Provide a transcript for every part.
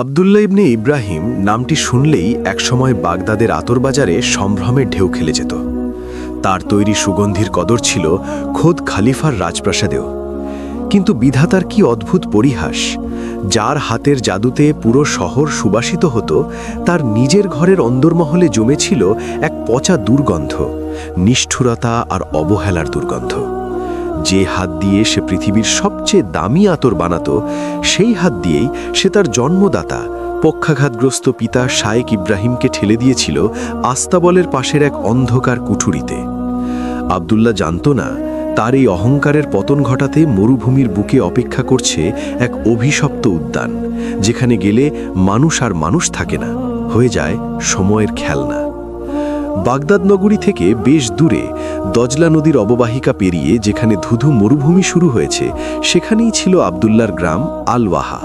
আবদুল্লা ইবনে ইব্রাহিম নামটি শুনলেই একসময় বাগদাদের আতরবাজারে সম্ভ্রমে ঢেউ খেলে যেত। তার তৈরি সুগন্ধির কদর ছিল খোদ খালিফার রাজপ্রাসাদেও। কিন্তু বিধাতার কি অদ্ভুত পরিহাস, যার হাতের জাদুতে পুরো শহর সুবাসিত হতো, তার নিজের ঘরের অন্দরমহলে জমেছিল এক পচা দুর্গন্ধ, নিষ্ঠুরতা আর অবহেলার দুর্গন্ধ। যে হাত দিয়ে সে পৃথিবীর সবচেয়ে দামি আতর বানাত, সেই হাত দিয়েই সে তার জন্মদাতা, পক্ষাঘাতগ্রস্ত পিতা শায়েক ইব্রাহিমকে ঠেলে দিয়েছিল আস্তাবলের পাশের এক অন্ধকার কুঠুরিতে। আবদুল্লাহ জানত না, তার এই অহংকারের পতন ঘটাতে মরুভূমির বুকে অপেক্ষা করছে এক অভিশপ্ত উদ্যান, যেখানে গেলে মানুষ আর মানুষ থাকে না, হয়ে যায় সময়ের খেলনা। বাগদাদ নগরী থেকে বেশ দূরে দজলা নদীর অববাহিকা পেরিয়ে যেখানে ধুধু মরুভূমি শুরু হয়েছে, সেখানেই ছিল আবদুল্লার গ্রাম আলওয়াহা।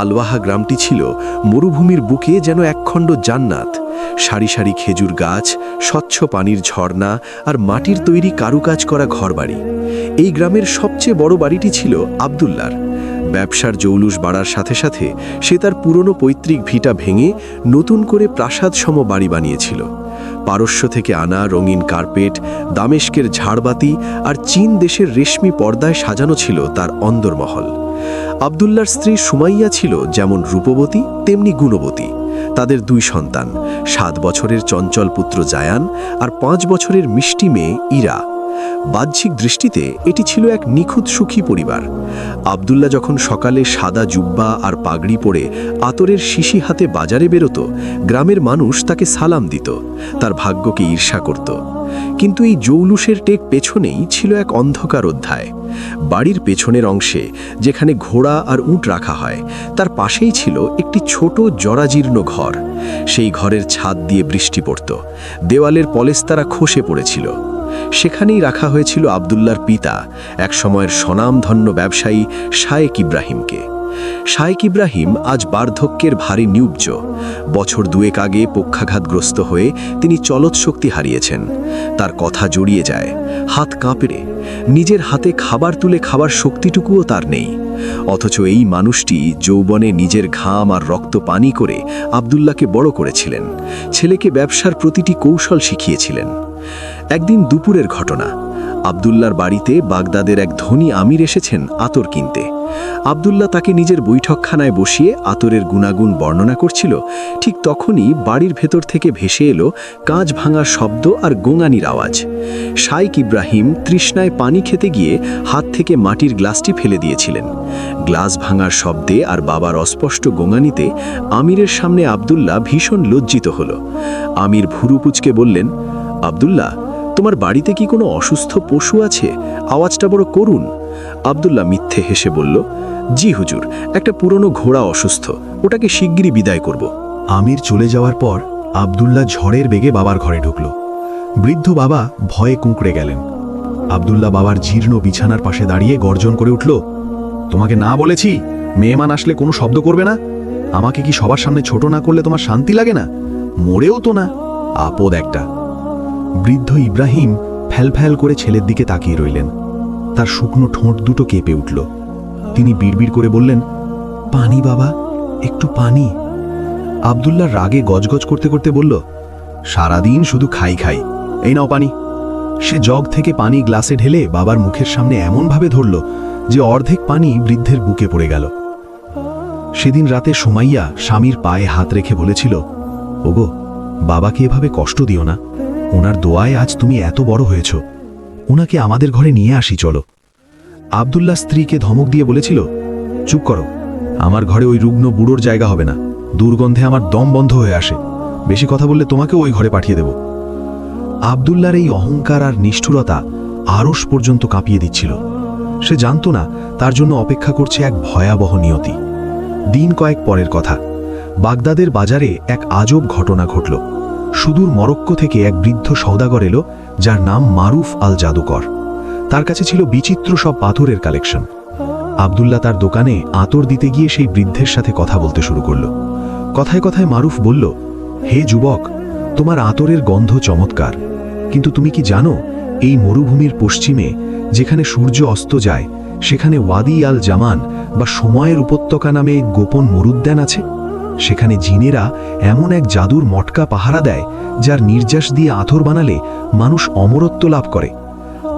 আলওয়াহা গ্রামটি ছিল মরুভূমির বুকে যেন একখণ্ড জান্নাত। সারি সারি খেজুর গাছ, স্বচ্ছ পানির ঝর্ণা আর মাটির তৈরি কারুকাজ করা ঘরবাড়ি। এই গ্রামের সবচেয়ে বড় বাড়িটি ছিল আবদুল্লার। ব্যবসার জৌলুস বাড়ার সাথে সাথে সে তার পুরনো পৈতৃক ভিটা ভেঙে নতুন করে প্রাসাদসম বাড়ি বানিয়েছিল। পারস্য থেকে আনা রঙিন কার্পেট, দামেস্কের ঝাড়বাতি আর চীন দেশের রেশমি পর্দায় সাজানো ছিল তার অন্দরমহল। আবদুল্লার স্ত্রী সুমাইয়া ছিল যেমন রূপবতী, তেমনি গুণবতী। তাদের দুই সন্তান, সাত বছরের চঞ্চল পুত্র জায়ান আর পাঁচ বছরের মিষ্টি মেয়ে ইরা। বাহ্যিক দৃষ্টিতে এটি ছিল এক নিখুঁত সুখী পরিবার। আবদুল্লাহ যখন সকালে সাদা জুব্বা আর পাগড়ি পরে আতরের শিশি হাতে বাজারে বেরোত, গ্রামের মানুষ তাকে সালাম দিত, তার ভাগ্যকে ঈর্ষা করত। কিন্তু এই জৌলুসের টেক পেছনেই ছিল এক অন্ধকার অধ্যায়। বাড়ির পেছনের অংশে, যেখানে ঘোড়া আর উঁট রাখা হয়, তার পাশেই ছিল একটি ছোট জরাজীর্ণ ঘর। সেই ঘরের ছাদ দিয়ে বৃষ্টি পড়ত। দেওয়ালের পলেস্তারা খসে পড়েছিল। সেখানেই রাখা হয়েছিল আবদুল্লার পিতা, এক সময়ের স্বনামধন্য ব্যবসায়ী শায়েক ইব্রাহিমকে। শায়েক ইব্রাহিম আজ বার্ধক্যের ভারী নিউব্জ। বছর দুয়েক আগে পক্ষাঘাতগ্রস্ত হয়ে তিনি চলৎ শক্তি হারিয়েছেন। তার কথা জড়িয়ে যায়, হাত কাঁপড়ে। নিজের হাতে খাবার তুলে খাবার শক্তিটুকুও তার নেই। অথচ এই মানুষটি যৌবনে নিজের ঘাম আর রক্ত পানি করে আবদুল্লাকে বড় করেছিলেন। ছেলেকে ব্যবসার প্রতিটি কৌশল শিখিয়েছিলেন। একদিন দুপুরের ঘটনা। আবদুল্লার বাড়িতে বাগদাদের এক ধনী আমির এসেছেন আতর কিনতে। আবদুল্লাহ তাকে নিজের বৈঠকখানায় বসিয়ে আতরের গুণাগুণ বর্ণনা করছিল। ঠিক তখনই বাড়ির ভেতর থেকে ভেসে এলো কাঁচ ভাঙার শব্দ আর গোঙানির আওয়াজ। শাইক ইব্রাহিম তৃষ্ণায় পানি খেতে গিয়ে হাত থেকে মাটির গ্লাসটি ফেলে দিয়েছিলেন। গ্লাস ভাঙার শব্দে আর বাবার অস্পষ্ট গোঙানিতে আমিরের সামনে আবদুল্লাহ ভীষণ লজ্জিত হল। আমির ভুরুপুচকে বললেন, আবদুল্লাহ তোমার বাড়িতে কি কোনো অসুস্থ পশু আছে? আওয়াজটা বড় করুন আবদুল্লাহ মিথ্যে হেসে বলল, জি হুজুর, একটা পুরনো ঘোড়া অসুস্থ। ওটাকে শিগগিরই বিদায় করব। আমির চলে যাওয়ার পর আবদুল্লাহ ঝড়ের বেগে বাবার ঘরে ঢুকল। বৃদ্ধ বাবা ভয়ে কুঁকড়ে গেলেন। আবদুল্লাহ বাবার জীর্ণ বিছানার পাশে দাঁড়িয়ে গর্জন করে উঠল, তোমাকে না বলেছি মেহমান আসলে কোনো শব্দ করবে না? আমাকে কি সবার সামনে ছোট না করলে তোমার শান্তি লাগে না? মরেও তো না। আপদ একটা। বৃদ্ধ ইব্রাহিম ফ্যাল করে ছেলের দিকে তাকিয়ে রইলেন। তার শুকনো ঠোঁট দুটো কেঁপে উঠল। তিনি বিড়বিড় করে বললেন, পানি বাবা, একটু পানি। আবদুল্লাহ রাগে গজগজ করতে করতে বলল, সারাদিন শুধু খাই খাই। এই নাও পানি। সে জগ থেকে পানি গ্লাসে ঢেলে বাবার মুখের সামনে এমনভাবে ধরল যে অর্ধেক পানি বৃদ্ধের বুকে পড়ে গেল। সেদিন রাতে সোমাইয়া স্বামীর পায়ে হাত রেখে বলেছিল, ওগো, বাবাকে এভাবে কষ্ট দিও না। ওনার দোয়ায় আজ তুমি এত বড় হয়েছ। ওনাকে আমাদের ঘরে নিয়ে আসি, চলো। আবদুল্লাহ স্ত্রীকে ধমক দিয়ে বলেছিল, চুপ করো, আমার ঘরে ওই রুগ্ন বুড়োর জায়গা হবে না। দুর্গন্ধে আমার দম বন্ধ হয়ে আসে। বেশি কথা বললে তোমাকে ওই ঘরে পাঠিয়ে দেব। আবদুল্লার এই অহংকার আর নিষ্ঠুরতা আরস পর্যন্ত কাঁপিয়ে দিচ্ছিল। সে জানত না তার জন্য অপেক্ষা করছে এক ভয়াবহ নিয়তি। দিন কয়েক পরের কথা। বাগদাদের বাজারে এক আজব ঘটনা ঘটল। সুদূর মরক্কো থেকে এক বৃদ্ধ সৌদাগর এলো, যার নাম মারুফ আল জাদুকর তার কাছে ছিল বিচিত্র সব পাথরের কালেকশন। আবদুল্লাহ তার দোকানে আতর দিতে গিয়ে সেই বৃদ্ধের সাথে কথা বলতে শুরু করল। কথায় কথায় মারুফ বলল, হে যুবক, তোমার আতরের গন্ধ চমৎকার। কিন্তু তুমি কি জানো, এই মরুভূমির পশ্চিমে, যেখানে সূর্য অস্ত যায়, সেখানে ওয়াদি আল জামান বা সময়ের উপত্যকা নামে গোপন মরুদ্যান আছে? সেখানে জিনেরা এমন এক জাদুর মটকা পাহারা দেয়, যার নির্যাস দিয়ে আথর বানালে মানুষ অমরত্ব লাভ করে।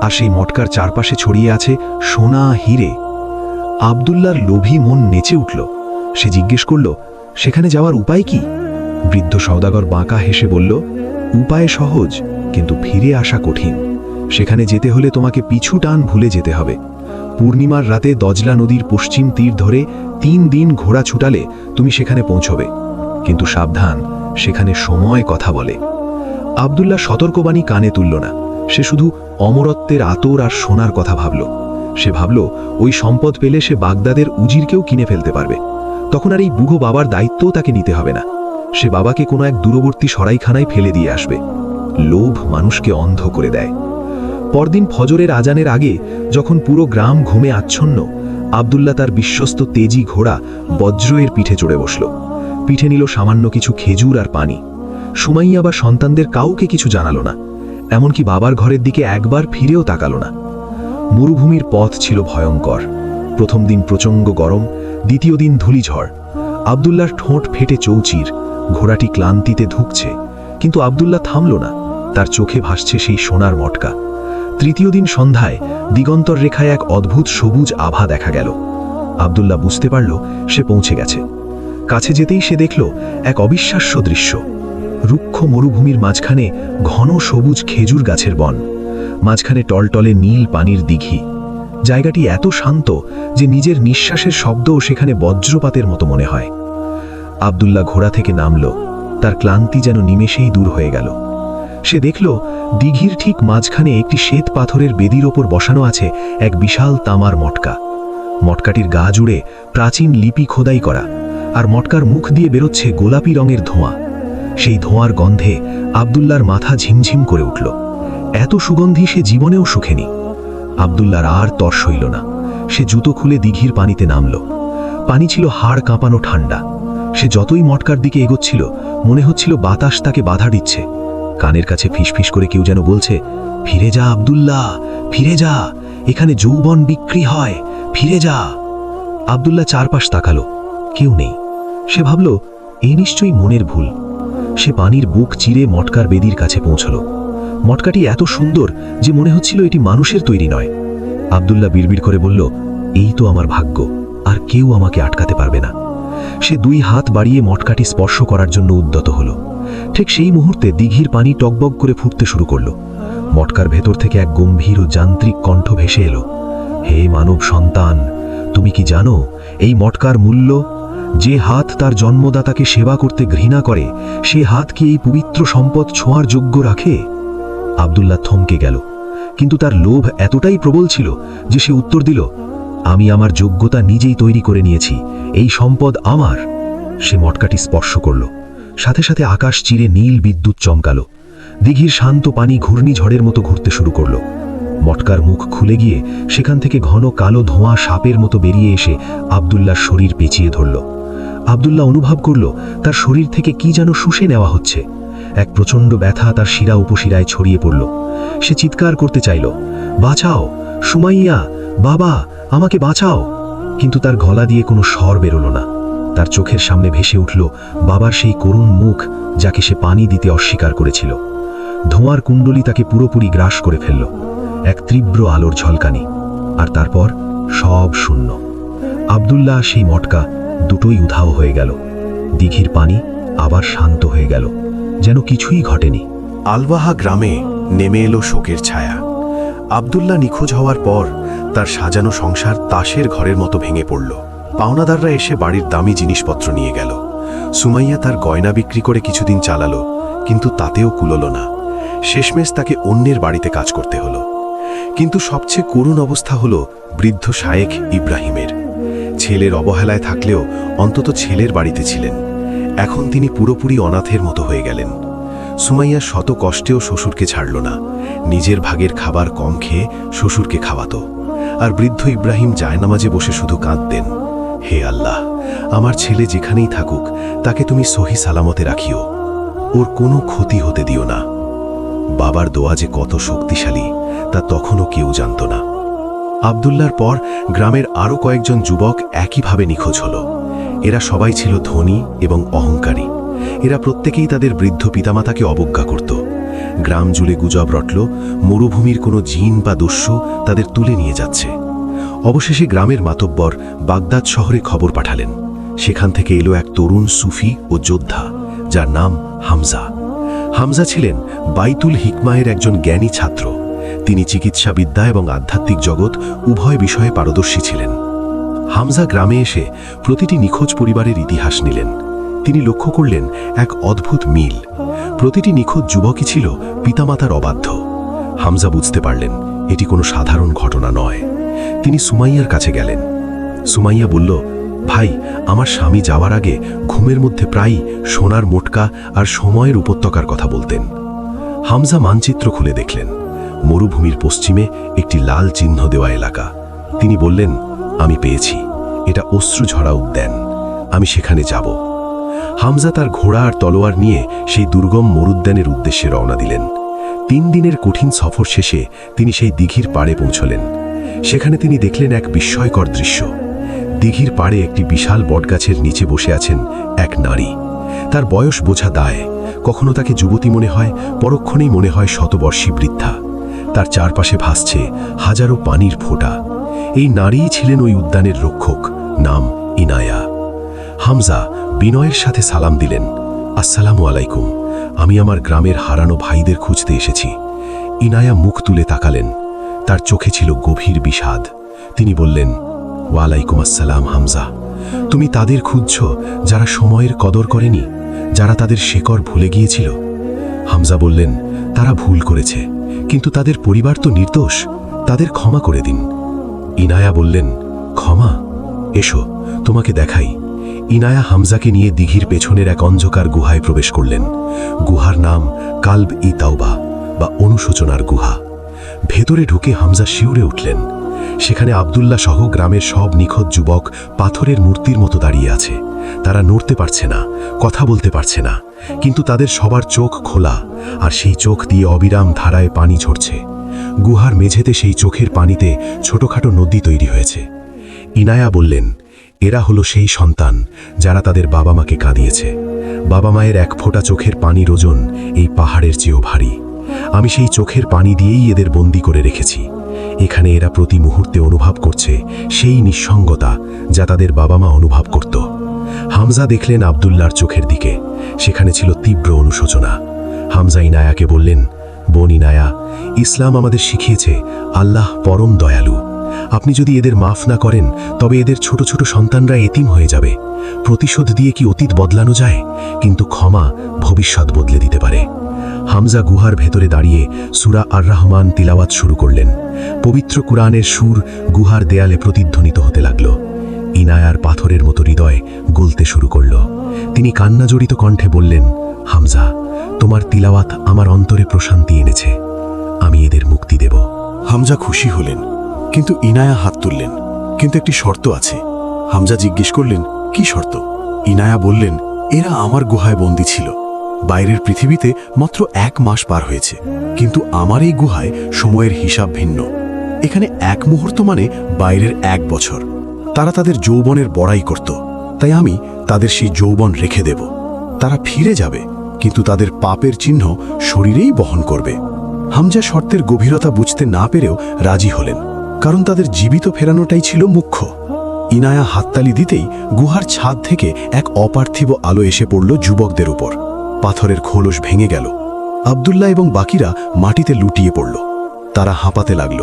আর সেই মটকার চারপাশে ছড়িয়ে আছে সোনা, হিরে। আবদুল্লার লোভী মন নেচে উঠল। সে জিজ্ঞেস করল, সেখানে যাওয়ার উপায় কি? বৃদ্ধ সওদাগর বাঁকা হেসে বলল, উপায় সহজ, কিন্তু ফিরে আসা কঠিন। সেখানে যেতে হলে তোমাকে পিছু টান ভুলে যেতে হবে। পূর্ণিমার রাতে দজলা নদীর পশ্চিম তীর ধরে তিন দিন ঘোড়া ছুটালে তুমি সেখানে পৌঁছবে। কিন্তু সাবধান, সেখানে সময় কথা বলে। আবদুল্লাহ সতর্কবাণী কানে তুলল না। সে শুধু অমরত্বের আতর আর সোনার কথা ভাবল। সে ভাবল, ওই সম্পদ পেলে সে বাগদাদের উজিরকেও কিনে ফেলতে পারবে। তখন আর এই বুঘো বাবার দায়িত্বও তাকে নিতে হবে না। সে বাবাকে কোনো এক দূরবর্তী সরাইখানায় ফেলে দিয়ে আসবে। লোভ মানুষকে অন্ধ করে দেয়। পরদিন ফজরের আজানের আগে যখন পুরো গ্রাম ঘুমে আচ্ছন্ন, আবদুল্লাহ তার বিশ্বস্ত তেজি ঘোড়া বজ্রয়ের পিঠে চড়ে বসল। পিঠে নিল সামান্য কিছু খেজুর আর পানি। সুমাইয়া বা সন্তানদের কাউকে কিছু জানালো না, এমনকি বাবার ঘরের দিকে একবার ফিরেও তাকালো না। মরুভূমির পথ ছিল ভয়ঙ্কর। প্রথম দিন প্রচণ্ড গরম, দ্বিতীয় দিন ধূলিঝড় আবদুল্লার ঠোঁট ফেটে চৌচির, ঘোড়াটি ক্লান্তিতে ধুকছে, কিন্তু আবদুল্লাহ থামল না, তার চোখে ভাসছে সেই সোনার মটকা। তৃতীয় দিন সন্ধ্যায় দিগন্তর রেখায় এক অদ্ভুত সবুজ আভা দেখা গেল। আবদুল্লাহ বুঝতে পারল সে পৌঁছে গেছে। কাছে যেতেই সে দেখল এক অবিশ্বাস্য দৃশ্য। রুক্ষ মরুভূমির মাঝখানে ঘন সবুজ খেজুর গাছের বন। মাঝখানে টলটলে নীল পানির দিঘি। জায়গাটি এত শান্ত যে নিজের নিঃশ্বাসের শব্দও সেখানে বজ্রপাতের মতো মনে হয়। আবদুল্লাহ ঘোড়া থেকে নামল। তার ক্লান্তি যেন নিমেষেই দূর হয়ে গেল। সে দেখল দিঘির ঠিক মাঝখানে একটি শ্বেত পাথরের বেদির ওপর বসানো আছে এক বিশাল তামার মটকা। মটকাটির গা জুড়ে প্রাচীন লিপি খোদাই করা, আর মটকার মুখ দিয়ে বেরোচ্ছে গোলাপি রঙের ধোঁয়া। সেই ধোঁয়ার গন্ধে আবদুল্লার মাথা ঝিমঝিম করে উঠল। এত সুগন্ধি সে জীবনেও সুখেনি আবদুল্লার আর তর হইল না। সে জুতো খুলে দিঘির পানিতে নামল। পানি ছিল হাড় কাঁপানো ঠান্ডা সে যতই মটকার দিকে এগোচ্ছিল, মনে হচ্ছিল বাতাস তাকে বাধা দিচ্ছে। কানের কাছে ফিসফিস করে কেউ যেন বলছে, ফিরে যা আবদুল্লাহ, ফিরে যা, এখানে যৌবন বিক্রি হয়, ফিরে যা। আবদুল্লাহ চারপাশ তাকালো, কেউ নেই। সে ভাবল এই নিশ্চয়ই মনের ভুল। সে পানির বুক চিরে মটকার বেদির কাছে পৌঁছল। মটকাটি এত সুন্দর যে মনে হচ্ছিল এটি মানুষের তৈরি নয়। আবদুল্লাহ বিড়বিড় করে বলল, এই তো আমার ভাগ্য, আর কেউ আমাকে আটকাতে পারবে না। সে দুই হাত বাড়িয়ে মটকাটি স্পর্শ করার জন্য উদ্যত হল। ঠিক সেই মুহূর্তে দিঘির পানি টকবক করে ফুটতে শুরু করল। মটকার ভেতর থেকে এক গম্ভীর ও যান্ত্রিক কণ্ঠ ভেসে এলো। হে মানব সন্তান, তুমি কি জানো, এই মটকার মূল্য? যে হাত তার জন্মদাতাকে সেবা করতে ঘৃণা করে, সে হাত কি এই পবিত্র সম্পদ ছোঁয়ার যোগ্য রাখে? আবদুল্লাহ থমকে গেল। কিন্তু তার লোভ এতটাই প্রবল ছিল যে সে উত্তর দিল, আমি আমার যোগ্যতা নিজেই তৈরি করে নিয়েছি, এই সম্পদ আমার। সে মটকাটি স্পর্শ করল। সাথে সাথে আকাশ চিরে নীল বিদ্যুৎ চমকালো। দিঘির শান্ত পানি ঘূর্ণিঝড়ের মতো ঘুরতে শুরু করল। মটকার মুখ খুলে গিয়ে সেখান থেকে ঘন কালো ধোঁয়া সাপের মতো বেরিয়ে এসে আবদুল্লার শরীর পেঁচিয়ে ধরল। আবদুল্লাহ অনুভব করল, তার শরীর থেকে কি যেন শুষে নেওয়া হচ্ছে। এক প্রচণ্ড ব্যথা তার শিরা উপশিরায় ছড়িয়ে পড়ল। সে চিৎকার করতে চাইল, বাঁচাও, সুমাইয়া, বাবা, আমাকে বাঁচাও। কিন্তু তার গলা দিয়ে কোনো স্বর বেরোল না। তার চোখের সামনে ভেসে উঠল বাবার সেই করুণ মুখ যাকে সে পানি দিতে অস্বীকার করেছিল। ধোঁয়ার কুণ্ডলি তাকে পুরোপুরি গ্রাস করে ফেলল। এক তীব্র আলোর ঝলকানি। আর তারপর সব শূন্য। আবদুল্লাহ সেই মটকা দুটোই উধাও হয়ে গেল। দিঘির পানি আবার শান্ত হয়ে গেল। যেন কিছুই ঘটেনি। আলবাহা গ্রামে নেমে এলো শোকের ছায়া। আবদুল্লাহ নিখোঁজ হওয়ার পর তার সাজানো সংসার তাসের ঘরের মতো ভেঙে পড়ল। পাওনাদাররা এসে বাড়ির দামি জিনিসপত্র নিয়ে গেল। সুমাইয়া তার গয়না বিক্রি করে কিছুদিন চালালো, কিন্তু তাতেও কুলল না। শেষমেশ তাকে অন্যের বাড়িতে কাজ করতে হলো। কিন্তু সবচেয়ে করুণ অবস্থা হলো বৃদ্ধ শায়েখ ইব্রাহিমের। ছেলের অবহেলায় থাকলেও অন্তত ছেলের বাড়িতে ছিলেন। এখন তিনি পুরোপুরি অনাথের মতো হয়ে গেলেন। সুমাইয়া শত কষ্টেও শ্বশুরকে ছাড়ল না। নিজের ভাগের খাবার কম খেয়ে শ্বশুরকে খাওয়াত। আর বৃদ্ধ ইব্রাহিম জায়নামাজে বসে শুধু কাঁদতেন। হে আল্লাহ, আমার ছেলে যেখানেই থাকুক, তাকে তুমি সহি সালামতে রাখিও। ওর কোনো ক্ষতি হতে দিও না। বাবার দোয়া যে কত শক্তিশালী, তা তখনও কেউ জানত না। আবদুল্লার পর গ্রামের আরও কয়েকজন যুবক একইভাবে নিখোঁজ হল। এরা সবাই ছিল ধনী এবং অহংকারী। এরা প্রত্যেকেই তাদের বৃদ্ধ পিতামাতাকে অবজ্ঞা করত। গ্রাম জুড়ে গুজব রটল, মরুভূমির কোনো জিন বা দস্যু তাদের তুলে নিয়ে যাচ্ছে। অবশেষে গ্রামের মাতব্বর বাগদাদ শহরে খবর পাঠালেন। সেখান থেকে এলো এক তরুণ সুফি ও যোদ্ধা, যার নাম হামজা। হামজা ছিলেন বাইতুল হিকমায়ের একজন জ্ঞানী ছাত্র। তিনি চিকিৎসাবিদ্যা এবং আধ্যাত্মিক জগৎ উভয় বিষয়ে পারদর্শী ছিলেন। হামজা গ্রামে এসে প্রতিটি নিখোঁজ পরিবারের ইতিহাস নিলেন। তিনি লক্ষ্য করলেন এক অদ্ভুত মিল। প্রতিটি নিখোঁজ যুবকই ছিল পিতামাতার অবাধ্য। হামজা বুঝতে পারলেন, এটি কোনো সাধারণ ঘটনা নয়। তিনি সুমাইয়ার কাছে গেলেন। সুমাইয়া বলল, ভাই, আমার স্বামী যাওয়ার আগে ঘুমের মধ্যে প্রায়ই সোনার মোটকা আর সময়ের উপত্যকার কথা বলতেন। হামজা মানচিত্র খুলে দেখলেন। মরুভূমির পশ্চিমে একটি লাল চিহ্ন দেওয়া এলাকা। তিনি বললেন, আমি পেয়েছি। এটা অশ্রুঝরা উদ্যান। আমি সেখানে যাব। হামজা তার ঘোড়া আর তলোয়ার নিয়ে সেই দুর্গম মরুদ্যানের উদ্দেশ্যে রওনা দিলেন। তিন দিনের কঠিন সফর শেষে তিনি সেই দিঘির পাড়ে পৌঁছলেন। সেখানে তিনি দেখলেন এক বিস্ময়কর দৃশ্য। দিঘির পাড়ে একটি বিশাল বটগাছের নিচে বসে আছেন এক নারী। তার বয়স বোঝা দায়। কখনো তাকে যুবতী মনে হয়, পরক্ষণেই মনে হয় শতবর্ষী বৃদ্ধা। তার চারপাশে ভাসছে হাজারো পানির ফোঁটা। এই নারীই ছিলেন ওই উদ্যানের রক্ষক, নাম ইনায়া। হামজা বিনয়ের সাথে সালাম দিলেন। আসসালামু আলাইকুম। আমি আমার গ্রামের হারানো ভাইদের খুঁজতে এসেছি। ইনায়া মুখ তুলে তাকালেন। তার চোখে ছিল গভীর বিষাদ। তিনি বললেন, ওয়ালাইকুম আসসালাম, হামজা। তুমি তাদের খুঁজছ যারা সময়ের কদর করেনি, যারা তাদের শেকড় ভুলে গিয়েছিল? হামজা বললেন, তারা ভুল করেছে, কিন্তু তাদের পরিবার তো নির্দোষ, তাদের ক্ষমা করে দিন। ইনায়া বললেন, ক্ষমা? এসো, তোমাকে দেখাই। ইনায়া হামজাকে নিয়ে দিঘির পেছনের এক অন্ধকার গুহায় প্রবেশ করলেন। গুহার নাম কালব ই তাওবা বা অনুশোচনার গুহা। ভেতরে ঢুকে হামজা শিউরে উঠলেন। সেখানে আবদুল্লাহ সহ গ্রামের সব নিখোঁজ যুবক পাথরের মূর্তির মতো দাঁড়িয়ে আছে। তারা নড়তে পারছে না, কথা বলতে পারছে না, কিন্তু তাদের সবার চোখ খোলা আর সেই চোখ দিয়ে অবিরাম ধারায় পানি ঝরছে। গুহার মেঝেতে সেই চোখের পানিতে ছোটখাটো নদী তৈরি হয়েছে। ইনায়া বললেন, এরা হলো সেই সন্তান যারা তাদের বাবা মাকে কাঁদিয়েছে। বাবা মায়ের এক ফোঁটা চোখের পানির ওজন এই পাহাড়ের চেয়েও ভারী। আমি সেই চোখের পানি দিয়েই এদের বন্দি করে রেখেছি। এখানে এরা প্রতি মুহূর্তে অনুভব করছে সেই নিঃসঙ্গতা যা তাদের বাবা মা অনুভব করত। হামজা দেখলেন আবদুল্লার চোখের দিকে। সেখানে ছিল তীব্র অনুশোচনা। হামজা ইনায়াকে বললেন, বোন ইনায়া, ইসলাম আমাদের শিখিয়েছে, আল্লাহ পরম দয়ালু। আপনি যদি এদের মাফ না করেন, তবে এদের ছোট ছোট সন্তানরা এতিম হয়ে যাবে। প্রতিশোধ দিয়ে কি অতীত বদলানো যায়? কিন্তু ক্ষমা ভবিষ্যৎ বদলে দিতে পারে। হামজা গুহার ভেতরে দাঁড়িয়ে সুরা আর রহমান তিলাওয়াত শুরু করলেন। পবিত্র কুরআনের সুর গুহার দেয়ালে প্রতিধ্বনিত হতে লাগল। ইনায়ার পাথরের মতো হৃদয় গলতে শুরু করল। তিনি কান্নাজড়িত কণ্ঠে বললেন, হামজা, তোমার তিলাওয়াত আমার অন্তরে প্রশান্তি এনেছে। আমি এদের মুক্তি দেব। হামজা খুশি হলেন, কিন্তু ইনায়া হাত তুললেন। কিন্তু একটি শর্ত আছে। হামজা জিজ্ঞেস করলেন, কি শর্ত? ইনায়া বললেন, এরা আমার গুহায় বন্দী ছিল। বাইরের পৃথিবীতে মাত্র এক মাস পার হয়েছে। কিন্তু আমার এই গুহায় সময়ের হিসাব ভিন্ন। এখানে এক মুহূর্ত মানে বাইরের এক বছর। তারা তাদের যৌবনের বড়াই করত। তাই আমি তাদের সেই যৌবন রেখে দেব। তারা ফিরে যাবে, কিন্তু তাদের পাপের চিহ্ন শরীরেই বহন করবে। হামজা শর্তের গভীরতা বুঝতে না পেরেও রাজি হলেন, কারণ তাদের জীবিত ফেরানোটাই ছিল মুখ্য। ইনায়া হাততালি দিতেই গুহার ছাদ থেকে এক অপার্থিব আলো এসে পড়ল যুবকদের উপর। পাথরের খোলস ভেঙে গেল। আবদুল্লাহ এবং বাকিরা মাটিতে লুটিয়ে পড়ল। তারা হাঁপাতে লাগল।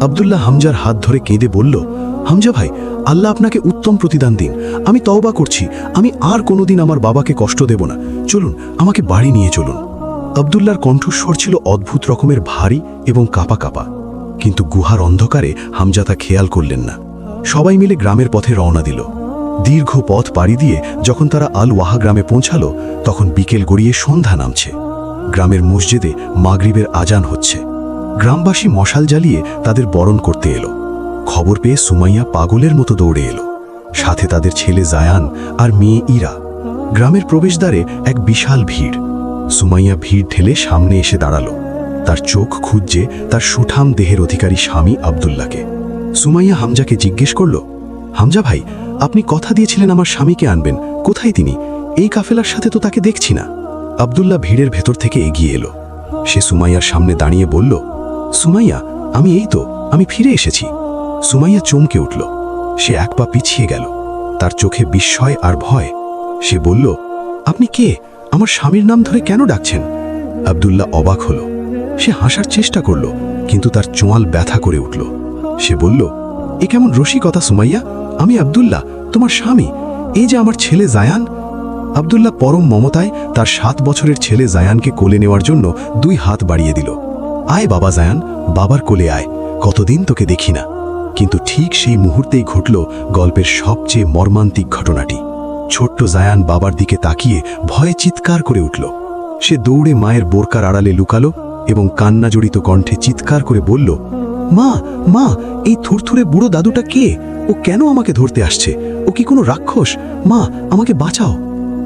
আবদুল্লাহ হামজার হাত ধরে কেঁদে বলল, হামজা ভাই, আল্লাহ আপনাকে উত্তম প্রতিদান দিন। আমি তওবা করছি। আমি আর কোনোদিন আমার বাবাকে কষ্ট দেব না। চলুন, আমাকে বাড়ি নিয়ে চলুন। আবদুল্লার কণ্ঠস্বর ছিল অদ্ভুত রকমের ভারী এবং কাপা কাপা। কিন্তু গুহার অন্ধকারে হামজা তা খেয়াল করলেন না। সবাই মিলে গ্রামের পথে রওনা দিল। দীর্ঘ পথ পাড়ি দিয়ে যখন তারা আল ওয়াহা গ্রামে পৌঁছালো, তখন বিকেল গড়িয়ে সন্ধ্যা নামছে। গ্রামের মসজিদে মাগরিবের আজান হচ্ছে। গ্রামবাসী মশাল জ্বালিয়ে তাদের বরণ করতে এলো। খবর পেয়ে সুমাইয়া পাগলের মতো দৌড়ে এলো। সাথে তাদের ছেলে জায়ান আর মেয়ে ইরা। গ্রামের প্রবেশদ্বারে এক বিশাল ভিড়। সুমাইয়া ভিড় ঠেলে সামনে এসে দাঁড়াল। তার চোখ খুঁজছে তার সুঠাম দেহের অধিকারী স্বামী আবদুল্লাকে সুমাইয়া হামজাকে জিজ্ঞেস করল, হামজা ভাই আপনি কথা দিয়েছিলেন আমার স্বামীকে আনবেন। কোথায় তিনি? এই কাফেলার সাথে তো তাকে দেখছি না। আবদুল্লাহ ভিড়ের ভেতর থেকে এগিয়ে এলো। সে সুমাইয়ার সামনে দাঁড়িয়ে বলল, সুমাইয়া, আমি এই তো, আমি ফিরে এসেছি। সুমাইয়া চমকে উঠল। সে এক পা পিছিয়ে গেল। তার চোখে বিস্ময় আর ভয়। সে বলল, আপনি কে? আমার স্বামীর নাম ধরে কেন ডাকছেন? আবদুল্লাহ অবাক হল। সে হাসার চেষ্টা করল, কিন্তু তার চোয়াল ব্যথা করে উঠল। সে বলল, এ কেমন রসিকতা সুমাইয়া? আমি আবদুল্লাহ, তোমার স্বামী। এই যে আমার ছেলে জায়ান। আবদুল্লাহ পরম মমতায় তার সাত বছরের ছেলে জায়ানকে কোলে নেওয়ার জন্য দুই হাত বাড়িয়ে দিল। আয় বাবা জায়ান, বাবার কোলে আয়। কতদিন তোকে দেখি না। কিন্তু ঠিক সেই মুহূর্তেই ঘটল গল্পের সবচেয়ে মর্মান্তিক ঘটনাটি। ছোট্ট জায়ান বাবার দিকে তাকিয়ে ভয়ে চিৎকার করে উঠল। সে দৌড়ে মায়ের বোরকার আড়ালে লুকালো এবং কান্না জড়িত কণ্ঠে চিৎকার করে বলল মা মা, এই থুরথুরে বুড়ো দাদুটা কে? ও কেন আমাকে ধরতে আসছে? ও কি কোনো রাক্ষস? মা, আমাকে বাঁচাও।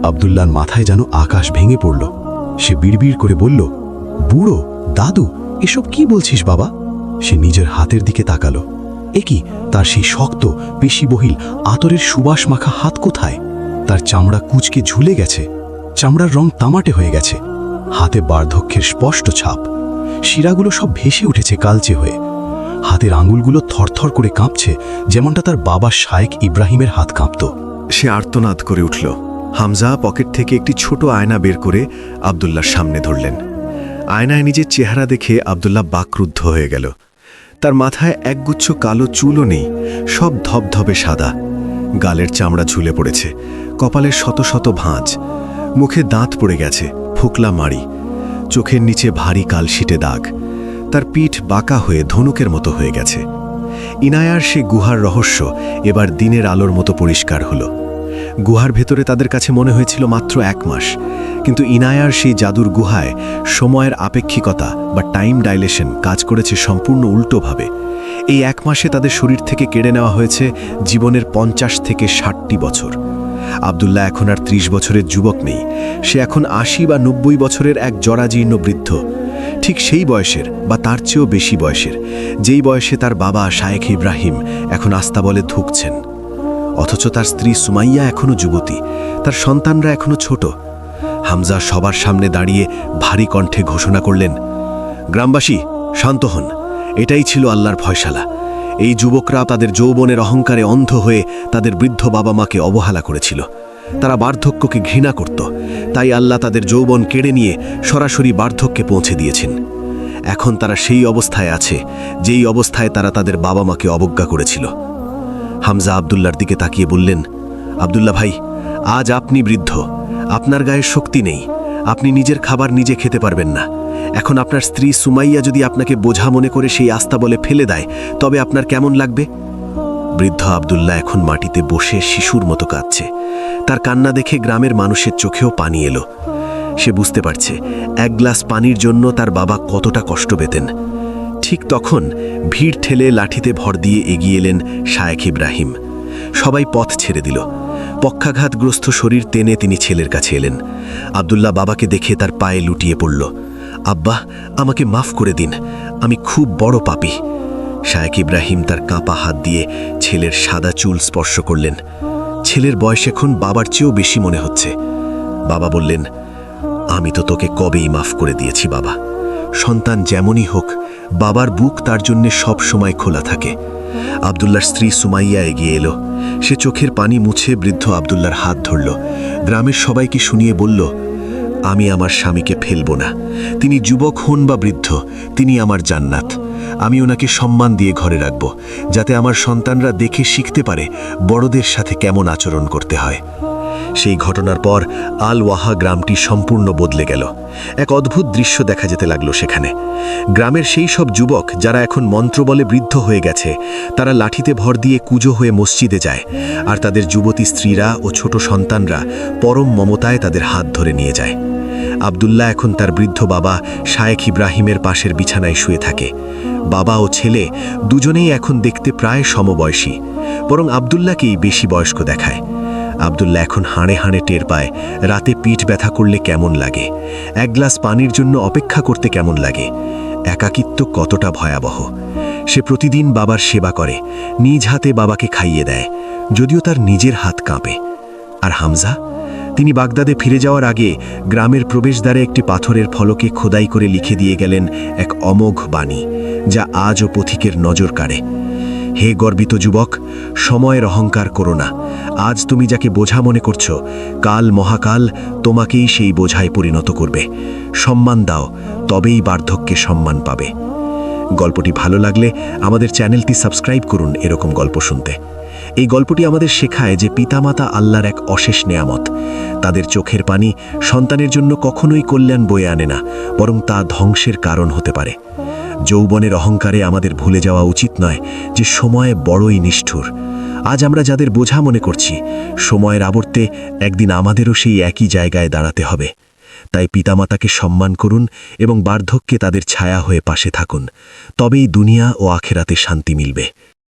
আবদুল্লার মাথায় যেন আকাশ ভেঙে পড়ল। সে বিড়বিড় করে বলল, বুড়ো, দাদু, এসব কি বলছিস বাবা? সে নিজের হাতের দিকে তাকালো। এ কি, তার সেই শক্ত, পেশিবহিল, আতরের সুবাস মাখা হাত কোথায়? তার চামড়া কুচকে ঝুলে গেছে। চামড়ার রং তামাটে হয়ে গেছে। হাতে বার্ধক্যের স্পষ্ট ছাপ। শিরাগুলো সব ভেসে উঠেছে কালচে হয়ে। হাতের আঙুলগুলো থরথর করে কাঁপছে, যেমনটা তার বাবা শায়েক ইব্রাহিমের হাত কাঁপত। সে আর্তনাদ করে উঠল। হামজা পকেট থেকে একটি ছোট আয়না বের করে আবদুল্লার সামনে ধরলেন। আয়নায় নিজের চেহারা দেখে আবদুল্লাহ বাকরুদ্ধ হয়ে গেল। তার মাথায় একগুচ্ছ কালো চুলও নেই, সব ধবধবে সাদা। গালের চামড়া ঝুলে পড়েছে, কপালের শত শত ভাঁজ। মুখে দাঁত পড়ে গেছে, ফোকলা মারি চোখের নিচে ভারী কালশিটে দাগ। তার পিঠ বাঁকা হয়ে ধনুকের মতো হয়ে গেছে। ইনায়ার সে গুহার রহস্য এবার দিনের আলোর মতো পরিষ্কার হলো। গুহার ভেতরে তাদের কাছে মনে হয়েছিল মাত্র এক মাস, কিন্তু ইনায়ার সেই জাদুর গুহায় সময়ের আপেক্ষিকতা বা টাইম ডাইলেশন কাজ করেছে সম্পূর্ণ উল্টোভাবে। এই এক মাসে তাদের শরীর থেকে কেড়ে নেওয়া হয়েছে জীবনের পঞ্চাশ থেকে ষাটটি বছর। আবদুল্লাহ এখন আর ত্রিশ বছরের যুবক নেই, সে এখন আশি বা নব্বই বছরের এক জরাজীর্ণ বৃদ্ধ। ঠিক সেই বয়সের বা তার চেয়েও বেশি বয়সের, যেই বয়সে তার বাবা শায়েখ ইব্রাহিম এখন আস্তা বলে ধুকছেন। অথচ তার স্ত্রী সুমাইয়া এখনও যুবতী, তার সন্তানরা এখনও ছোট। হামজা সবার সামনে দাঁড়িয়ে ভারী কণ্ঠে ঘোষণা করলেন, গ্রামবাসী, শান্ত হন। এটাই ছিল আল্লাহর ফয়সালা। এই যুবকরা তাদের যৌবনের অহংকারে অন্ধ হয়ে তাদের বৃদ্ধ বাবা মাকে অবহেলা করেছিল। তারা বার্ধক্যকে ঘৃণা করত। তাই আল্লাহ তাদের যৌবন কেড়ে নিয়ে সরাসরি বার্ধক্যে পৌঁছে দিয়েছেন। এখন তারা সেই অবস্থায় আছে, যেই অবস্থায় তারা তাদের বাবা মাকে অবজ্ঞা করেছিল। হামজা আবদুল্লার দিকে তাকিয়ে বললেন আবদুল্লা ভাই, আজ আপনি বৃদ্ধ। আপনার গায়ে শক্তি নেই। আপনি নিজের খাবার নিজে খেতে পারবেন না। এখন আপনার স্ত্রী সুমাইয়া যদি আপনাকে বোঝা মনে করে সেই আস্থা বলে ফেলে দেয়, তবে আপনার কেমন লাগবে? বৃদ্ধ আবদুল্লাহ এখন মাটিতে বসে শিশুর মতো কাঁদছে। তার কান্না দেখে গ্রামের মানুষের চোখেও পানি এলো। সে বুঝতে পারছে, এক গ্লাস পানির জন্য তার বাবা কতটা কষ্ট পেতেন। ঠিক তখন ভিড় ঠেলে লাঠিতে ভর দিয়ে এগিয়ে এলেন শায়েখ ইব্রাহিম। সবাই পথ ছেড়ে দিল। পক্ষাঘাতগ্রস্ত শরীর টেনে তিনি ছেলের কাছে এলেন। আবদুল্লাহ বাবাকে দেখে তার পায়ে লুটিয়ে পড়ল। আব্বা, আমাকে মাফ করে দিন, আমি খুব বড় পাপী। শায়েক ইব্রাহিম তার কাঁপা হাত দিয়ে ছেলের সাদা চুল স্পর্শ করলেন। ছেলের বয়স এখন বাবার চেয়েও বেশি মনে হচ্ছে। বাবা বললেন, আমি তো তোকে কবেই মাফ করে দিয়েছি, বাবা। সন্তান যেমনই হোক, বাবার বুক তার জন্যে সব সময় খোলা থাকে। আবদুল্লার স্ত্রী সুমাইয়া এগিয়ে এলো। সে চোখের পানি মুছে বৃদ্ধ আবদুল্লার হাত ধরল। গ্রামের সবাইকে শুনিয়ে বলল, আমি আমার স্বামীকে ফেলব না। তিনি যুবক হন বা বৃদ্ধ, তিনি আমার জান্নাত। আমি ওনাকে সম্মান দিয়ে ঘরে রাখব, যাতে আমার সন্তানরা দেখে শিখতে পারে বড়দের সাথে কেমন আচরণ করতে হয়। সেই ঘটনার পর আল ওয়াহা গ্রামটি সম্পূর্ণ বদলে গেল। এক অদ্ভুত দৃশ্য দেখা যেতে লাগল সেখানে। গ্রামের সেই সব যুবক যারা এখন মন্ত্রবলে বৃদ্ধ হয়ে গেছে, তারা লাঠিতে ভর দিয়ে কুজো হয়ে মসজিদে যায়, আর তাদের যুবতী স্ত্রীরা ও ছোট সন্তানরা পরম মমতায় তাদের হাত ধরে নিয়ে যায়। আবদুল্লাহ এখন তার বৃদ্ধ বাবা শায়েখ ইব্রাহিমের পাশের বিছানায় শুয়ে থাকে। বাবা ও ছেলে দুজনেই এখন দেখতে প্রায় সমবয়সী, বরং আবদুল্লাহকেই বেশি বয়স্ক দেখায়। আবদুল্লা এখন হাড়ে হাড়ে টের পায় রাতে পিঠ ব্যথা করলে কেমন লাগে, এক গ্লাস পানির জন্য অপেক্ষা করতে কেমন লাগে, একাকিত্ব কতটা ভয়াবহ। সে প্রতিদিন বাবার সেবা করে, নিজ হাতে বাবাকে খাইয়ে দেয়, যদিও তার নিজের হাত কাঁপে। আর হামজা? তিনি বাগদাদে ফিরে যাওয়ার আগে গ্রামের প্রবেশদ্বারে একটি পাথরের ফলকে খোদাই করে লিখে দিয়ে গেলেন এক অমোঘ বাণী, যা আজও পথিকের নজর কাড়ে। হে গর্বিত যুবক, সময়ের অহংকার করো না। আজ তুমি যাকে বোঝা মনে করছ, কাল মহাকাল তোমাকেই সেই বোঝায় পরিণত করবে। সম্মান দাও, তবেই বার্ধক্যে সম্মান পাবে। গল্পটি ভালো লাগলে আমাদের চ্যানেলটি সাবস্ক্রাইব করুন এরকম গল্প শুনতে। এই গল্পটি আমাদের শেখায় যে পিতামাতা আল্লাহর এক অশেষ নেয়ামত। তাদের চোখের পানি সন্তানের জন্য কখনোই কল্যাণ বয়ে আনে না, বরং তা ধ্বংসের কারণ হতে পারে। যৌবনের অহংকারে আমাদের ভুলে যাওয়া উচিত নয় যে সময় বড়ই নিষ্ঠুর। আজ আমরা যাদের বোঝা মনে করছি, সময়ের আবর্তে একদিন আমাদেরও সেই একই জায়গায় দাঁড়াতে হবে। তাই পিতামাতাকে সম্মান করুন এবং বার্ধক্যে তাদের ছায়া হয়ে পাশে থাকুন। তবেই দুনিয়া ও আখেরাতে শান্তি মিলবে।